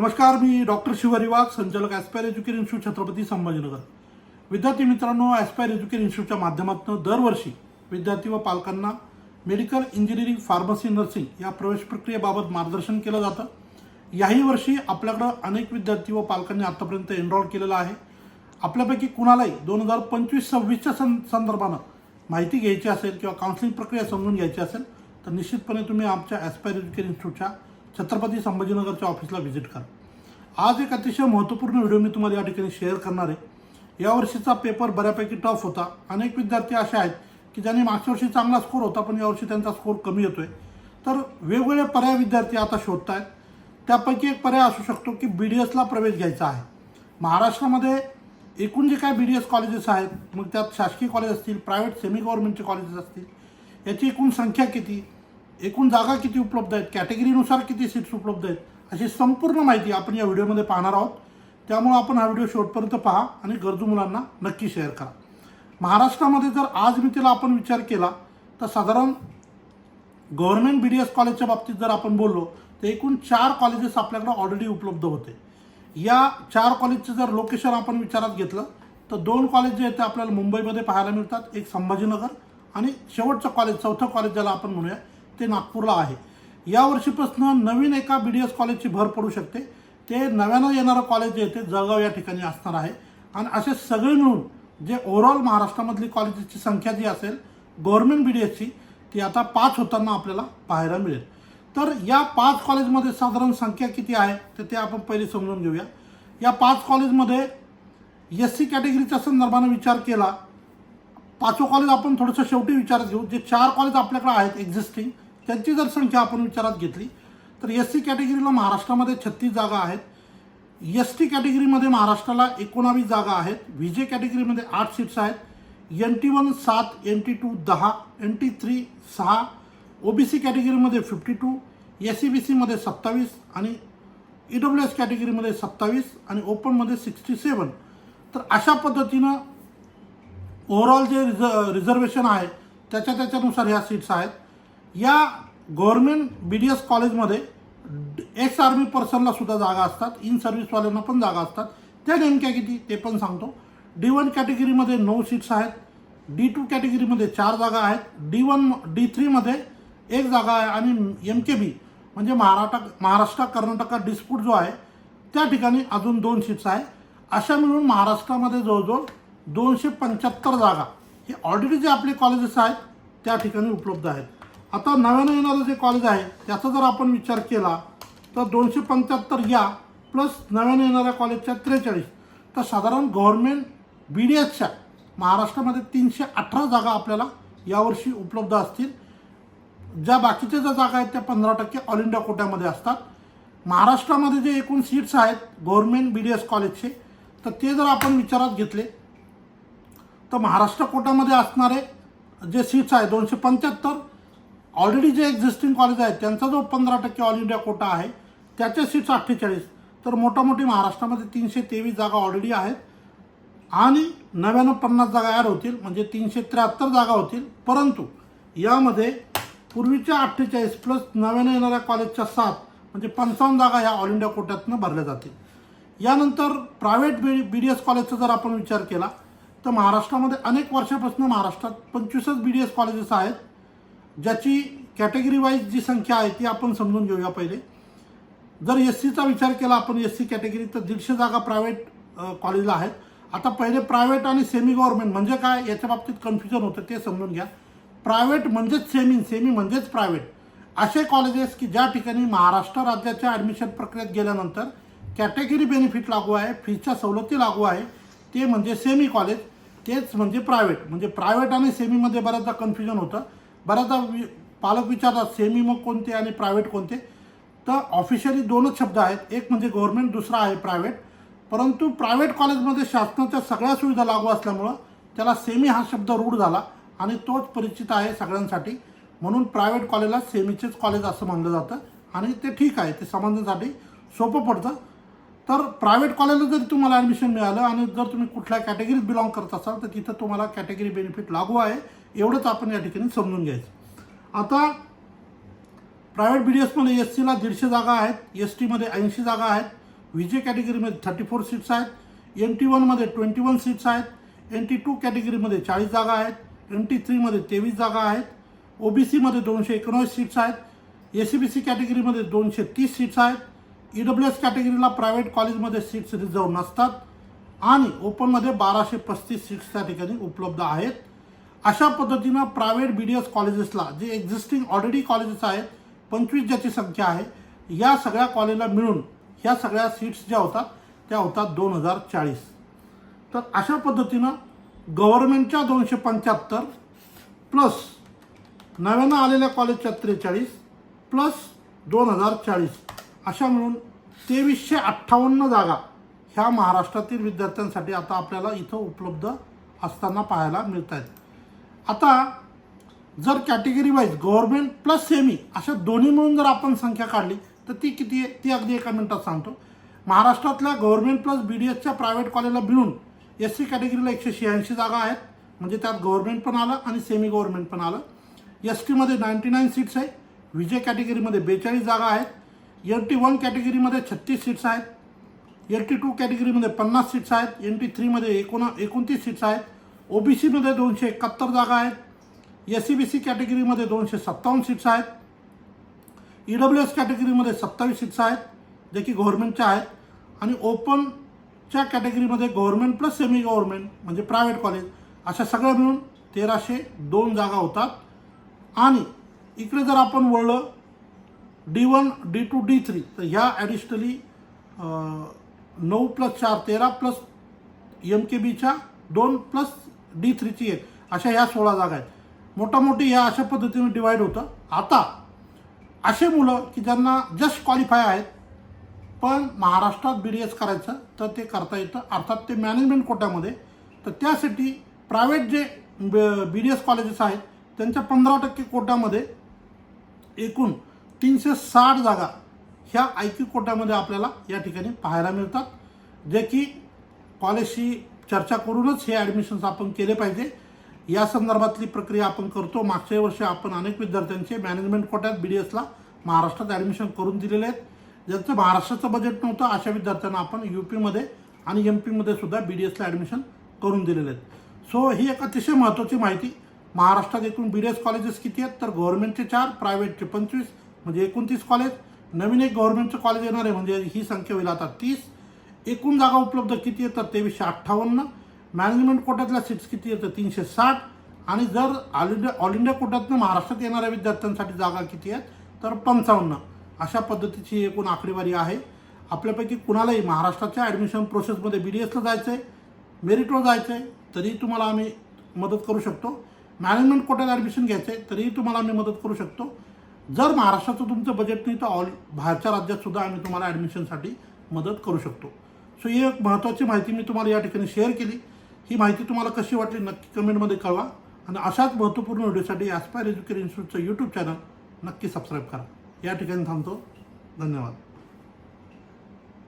नमस्कार मी डॉक्टर शिवारी वाघ संचालक aspire education institute Chhatrapati Sambhajinagar. विद्यार्थी मित्रांनो ॲस्पायर एज्युकेशन इन्स्टिट्यूटच्या माध्यमातून दरवर्षी विद्यार्थी व पालकांना मेडिकल इंजिनिअरिंग फार्मसी नर्सिंग या प्रवेश प्रक्रियेबाबत मार्गदर्शन केलं जातं. याही वर्षी आपल्याकडं अनेक विद्यार्थी व पालकांनी आतापर्यंत एनरोल केलेलं आहे. आपल्यापैकी कुणालाही दोन हजार पंचवीस सव्वीसच्या सं संदर्भानं माहिती घ्यायची असेल किंवा काउन्सिलिंग प्रक्रिया समजून घ्यायची असेल तर निश्चितपणे तुम्ही आमच्या ॲस्पायर एज्युकेशन इन्स्टिट्यूटच्या छत्रपती संभाजीनगरच्या ऑफिसला व्हिजिट करा. आज एक अतिशय महत्त्वपूर्ण व्हिडिओ मी तुम्हाला या ठिकाणी शेअर करणार आहे. यावर्षीचा पेपर बऱ्यापैकी टफ होता. अनेक विद्यार्थी असे आहेत की ज्यांनी मागच्या वर्षी चांगला स्कोर होता पण यावर्षी त्यांचा स्कोर कमी येतोय. तर वेगवेगळे पर्याय विद्यार्थी आता शोधत आहेत त्यापैकी एक पर्याय असू शकतो की बी डी एसला प्रवेश घ्यायचा आहे. महाराष्ट्रामध्ये एकूण जे काय बी डी एस कॉलेजेस आहेत मग त्यात शासकीय कॉलेज असतील प्रायव्हेट सेमी गव्हर्नमेंटचे कॉलेजेस असतील याची एकूण संख्या किती? एकूण जागा किती उपलब्ध आहेत? कॅटेगरीनुसार किती सीट्स उपलब्ध आहेत? अशी संपूर्ण माहिती आपण या व्हिडिओमध्ये पाहणार आहोत. त्यामुळं आपण हा व्हिडिओ शेवटपर्यंत पहा आणि गरजू मुलांना नक्की शेअर करा. महाराष्ट्रामध्ये जर आज मी तिला आपण विचार केला तर साधारण गव्हर्नमेंट बी डी एस कॉलेजच्या बाबतीत जर आपण बोललो तर एकूण चार कॉलेजेस आपल्याकडे ऑलरेडी उपलब्ध होते. या चार कॉलेजचं जर लोकेशन आपण विचारात घेतलं तर दोन कॉलेज जे आहेत ते आपल्याला मुंबईमध्ये पाहायला मिळतात. एक संभाजीनगर आणि शेवटचं कॉलेज चौथं कॉलेज ज्याला आपण म्हणूया ते नागपूरला आहे. यावर्षीपासून नवीन एका बी डी एस कॉलेजची भर पडू शकते. ते नव्यानं येणारं कॉलेज जे ते जळगाव या ठिकाणी असणार आहे. आणि असे सगळे मिळून जे ओव्हरऑल महाराष्ट्रामधली कॉलेजेसची संख्या जी असेल गव्हर्नमेंट बी डी एसची ती आता पाच होताना आपल्याला पाहायला मिळेल. तर या पाच कॉलेजमध्ये साधारण संख्या किती आहे तर ते आपण पहिले समजून घेऊया. या पाच कॉलेजमध्ये एस सी कॅटेगरीच्या संदर्भानं विचार केला पाचवं कॉलेज आपण थोडंसं शेवटी विचारात घेऊ. जे चार कॉलेज आपल्याकडे आहेत एक्झिस्टिंग त्यांची जर संख्या आपण विचारात घेतली तर एस सी कॅटेगरीला महाराष्ट्रामध्ये छत्तीस जागा आहेत. एस टी कॅटेगरीमध्ये महाराष्ट्राला एकोणावीस जागा आहेत. व्ही जे कॅटेगरीमध्ये आठ सीट्स आहेत. एन टी वन सात एन टी टू दहा एन टी थ्री सहा ओ बी सी कॅटेगरीमध्ये fifty two S C B सीमध्ये सत्तावीस आणि ई डब्ल्यू एस कॅटेगरीमध्ये सत्तावीस आणि ओपनमध्ये सिक्स्टी सेवन तर अशा पद्धतीनं ओव्हरऑल जे रिझ रिझर्वेशन आहे त्याच्या त्याच्यानुसार ह्या सीट्स आहेत. या गव्हर्नमेंट बी डी एस कॉलेजमध्ये एक्स आर्मी पर्सनला सुद्धा जागा असतात. इन सर्व्हिसवाल्यांना पण जागा असतात. त्या नेमक्या किती? ते पण सांगतो. डी वन कॅटेगरीमध्ये नऊ सीट्स आहेत. डी टू कॅटेगरीमध्ये चार जागा आहेत. डी वन डी थ्रीमध्ये एक जागा आहे आणि एम के बी म्हणजे महाराष्ट्र महाराष्ट्र कर्नाटका डिस्प्यूट जो आहे त्या ठिकाणी अजून दोन सीट्स आहे. अशा मिळून महाराष्ट्रामध्ये जवळजवळ दोनशे पंच्याहत्तर जागा हे ऑलरेडी जे आपले कॉलेजेस आहेत त्या ठिकाणी उपलब्ध आहेत. आता नव्यानं येणारं जे कॉलेज आहे त्याचा जर आपण विचार केला तर दोनशे पंच्याहत्तर या प्लस नव्यानं येणाऱ्या कॉलेजच्या त्रेचाळीस. तर साधारण गव्हर्नमेंट बी डी एसच्या महाराष्ट्रामध्ये तीनशे अठरा जागा आपल्याला यावर्षी उपलब्ध असतील. ज्या बाकीच्या ज्या जागा आहेत त्या पंधरा टक्के ऑल इंडिया कोट्यामध्ये असतात. महाराष्ट्रामध्ये जे एकूण सीट्स आहेत गव्हर्नमेंट बी डी एस कॉलेजचे तर ते जर आपण विचारात घेतले तर महाराष्ट्र कोट्यामध्ये असणारे जे सीट्स आहेत दोनशे पंच्याहत्तर ऑलरेडी जे एक्झिस्टिंग कॉलेज आहेत त्यांचा जो पंधरा टक्के ऑल इंडिया कोटा आहे त्याचे सीट्स अठ्ठेचाळीस. तर मोठामोठी महाराष्ट्रामध्ये तीनशे तेवीस जागा ऑलरेडी आहेत. आणि नव्याण्णव पन्नास जागा ॲड होतील म्हणजे तीनशे त्र्याहत्तर जागा होतील. परंतु यामध्ये पूर्वीच्या अठ्ठेचाळीस प्लस नव्याने येणाऱ्या कॉलेजच्या सात म्हणजे पंचावन्न जागा ह्या ऑल इंडिया कोट्यातनं भरल्या जातील. यानंतर private B B D S कॉलेजचा जर आपण विचार केला तर महाराष्ट्रामध्ये अनेक वर्षापासून महाराष्ट्रात पंचवीसच बी डी एस कॉलेजेस आहेत. ज्याची कॅटेगरी वाईज जी संख्या आहे ती आपण समजून घेऊया पहिले. जर एस सीचा विचार केला आपण एस सी कॅटेगरी तर दीडशे जागा प्रायव्हेट कॉलेजला आहेत. आता पहिले प्रायव्हेट आणि सेमी गव्हर्नमेंट म्हणजे काय याच्या बाबतीत कन्फ्युजन होतं ते समजून घ्या. प्रायव्हेट म्हणजेच सेमी सेमी म्हणजेच प्रायव्हेट असे कॉलेजेस की ज्या ठिकाणी महाराष्ट्र राज्याच्या ॲडमिशन प्रक्रियेत गेल्यानंतर कॅटेगरी बेनिफिट लागू आहे फीच्या सवलती लागू आहे ते म्हणजे सेमी कॉलेज तेच म्हणजे प्रायव्हेट म्हणजे प्रायव्हेट आणि सेमीमध्ये बऱ्याचदा कन्फ्युजन होतं. बऱ्याचदा वि पालक विचारतात सेमी मग कोणते आणि प्रायव्हेट कोणते? तर ऑफिशियली दोनच शब्द आहेत. एक म्हणजे गव्हर्नमेंट दुसरा आहे प्रायव्हेट परंतु प्रायव्हेट कॉलेजमध्ये शासनाच्या सगळ्या सुविधा लागू असल्यामुळं त्याला सेमी हा शब्द रूढ झाला आणि तोच परिचित आहे सगळ्यांसाठी. म्हणून प्रायव्हेट कॉलेजला सेमीचेच कॉलेज असं मानलं जातं आणि ते ठीक आहे ते समजण्यासाठी सोपं पडतं. तर प्रायव्हेट कॉलेजला जरी तुम्हाला ॲडमिशन मिळालं आणि जर तुम्ही कुठल्या कॅटेगरीत बिलॉंग करत असाल तर तिथं तुम्हाला कॅटेगरी बेनिफिट लागू आहे. एवढंच आपण या ठिकाणी समजून घ्यायचं. आता प्रायव्हेट बी डी एसमध्ये एस सीला दीडशे जागा आहेत एस टीमध्ये ऐंशी जागा आहेत विजे कॅटेगरीमध्ये थर्टी फोर सीट्स आहेत एम टी वनमध्ये ट्वेंटी वन सीट्स आहेत एम टी टू कॅटेगरीमध्ये चाळीस जागा आहेत एम टी थ्रीमध्ये तेवीस जागा आहेत ओ बी सीमध्ये दोनशे एकोणवीस सीट्स आहेत ए सी बी सी कॅटेगरीमध्ये दोनशे तीस सीट्स आहेत ई डब्ल्यू एस कॅटेगरीला प्रायव्हेट कॉलेजमध्ये सीट्स रिझर्व नसतात आणि ओपनमध्ये बाराशे पस्तीस सीट्स त्या ठिकाणी उपलब्ध आहेत. अशा पद्धतीनं प्रायव्हेट बी डी एस कॉलेजेसला जे एक्झिस्टिंग ऑलरेडी कॉलेजेस आहेत पंचवीस ज्याची संख्या आहे या सगळ्या कॉलेजला मिळून ह्या सगळ्या सीट्स ज्या होतात त्या होतात दोन हजार चाळीस. तर अशा पद्धतीनं गव्हर्नमेंटच्या दोनशे पंच्याहत्तर प्लस नव्यानं आलेल्या कॉलेजच्या त्रेचाळीस प्लस दोन हजार चाळीस. अशा मिळून तेवीसशे अठ्ठावन्न जागा ह्या महाराष्ट्रातील विद्यार्थ्यांसाठी आता आपल्याला इथं उपलब्ध असताना पाहायला मिळत आहेत आता जर category wise government plus semi अशा दोन्ही मिळून जर आपण संख्या काढली तर ती किती आहे? ती अगदी एका मिनिटात सांगतो. महाराष्ट्रातल्या गव्हर्मेंट प्लस बी डी एसच्या प्रायव्हेट कॉलेजला मिळून एस सी कॅटेगरीला एकशे शहाऐंशी जागा आहेत. म्हणजे त्यात गव्हर्मेंट पण आलं आणि सेमी गव्हर्मेंट पण आलं. एस टीमध्ये नाईन्टी नाईन सीट्स आहे. विजय कॅटेगरीमध्ये बेचाळीस जागा आहेत. एन टी वन कॅटेगरीमध्ये छत्तीस सीट्स आहेत. एन टी टू कॅटेगरीमध्ये पन्नास सीट्स आहेत. एन टी थ्रीमध्ये एकोणा एकोणतीस सीट्स आहेत. ओ बी सीमध्ये दोनशे एकाहत्तर जागा आहेत. एस सी बी सी कॅटेगरीमध्ये दोनशे सत्तावन्न सीट्स आहेत. ई डब्ल्यू एस कॅटेगरीमध्ये सत्तावीस सीट्स आहेत जे की गव्हर्नमेंटच्या आहेत. आणि ओपनच्या कॅटेगरीमध्ये गव्हर्नमेंट प्लस सेमी गव्हर्नमेंट म्हणजे प्रायव्हेट कॉलेज अशा सगळ्या मिळून तेराशे दोन जागा होतात. आणि इकडे जर आपण वळलं D one D two D three तर ह्या ॲडिशनली नऊ प्लस चार तेरा प्लस एम के बीच्या दोन प्लस डी थ्रीची एक अशा ह्या सोळा जागा आहेत. मोठामोठी ह्या अशा पद्धतीने डिवाईड होतं. आता असे मुलं की ज्यांना जस्ट क्वालिफाय आहेत पण महाराष्ट्रात बी डी एस करायचं तर ते करता येतं. अर्थात ते मॅनेजमेंट कोट्यामध्ये. तर त्यासाठी प्रायव्हेट जे बी डी एस कॉलेजेस आहेत त्यांच्या पंधरा टक्के कोट्यामध्ये एकूण तीनशे साठ जागा ह्या आय क्यू कोट्यामध्ये आपल्याला या ठिकाणी पाहायला मिळतात. जे की कॉलेजशी चर्चा करूनच हे ॲडमिशन्स आपण केले पाहिजे. या संदर्भातली प्रक्रिया आपण करतो. मागच्या वर्षी आपण अनेक विद्यार्थ्यांचे मॅनेजमेंट कोट्यात बी डी एसला महाराष्ट्रात ॲडमिशन करून दिलेले आहेत. ज्यांचं महाराष्ट्राचं बजेट नव्हतं अशा विद्यार्थ्यांना आपण यू पीमध्ये आणि एम पीमध्ये सुद्धा बी डी एसला ॲडमिशन करून दिलेले आहेत. सो ही एक अतिशय महत्त्वाची माहिती. महाराष्ट्रात एकूण बी डी एस कॉलेजेस किती आहेत? तर गव्हर्नमेंटचे चार प्रायव्हेटचे पंचवीस म्हणजे एकोणतीस कॉलेज नवीन एक गव्हर्नमेंटचं कॉलेज येणार आहे म्हणजे ही संख्या होईल आता तीस. एकूण जागा उपलब्ध किती येतात? तेवीसशे अठ्ठावन्न. मॅनेजमेंट कोट्यातल्या सीट्स किती येतात? तीनशे साठ. आणि जर ऑल इंडिया ऑल इंडिया कोट्यातनं महाराष्ट्रात येणाऱ्या विद्यार्थ्यांसाठी जागा किती आहेत? तर पंचावन्न. अशा पद्धतीची एकूण आकडेवारी आहे. आपल्यापैकी कुणालाही महाराष्ट्राच्या ॲडमिशन प्रोसेसमध्ये बी डी एसला जायचं आहे मेरिटवर जायचं आहे तरीही तुम्हाला आम्ही मदत करू शकतो. मॅनेजमेंट कोट्यात ॲडमिशन घ्यायचं आहे तरीही तुम्हाला आम्ही मदत करू शकतो. जर महाराष्ट्राचं तुमचं बजेट नाही तर ऑल बाहेरच्या राज्यात सुद्धा आम्ही तुम्हाला ॲडमिशनसाठी मदत करू शकतो. सो ही एक महत्त्वाची माहिती मी तुम्हाला या ठिकाणी शेअर केली. ही माहिती तुम्हाला कशी वाटली नक्की कमेंटमध्ये कळवा. आणि अशाच महत्त्वपूर्ण व्हिडिओसाठी ॲस्पायर एज्युकेशन इन्स्टिट्यूटचं यूट्यूब चॅनल नक्की सबस्क्राईब करा. या ठिकाणी थांबतो. धन्यवाद.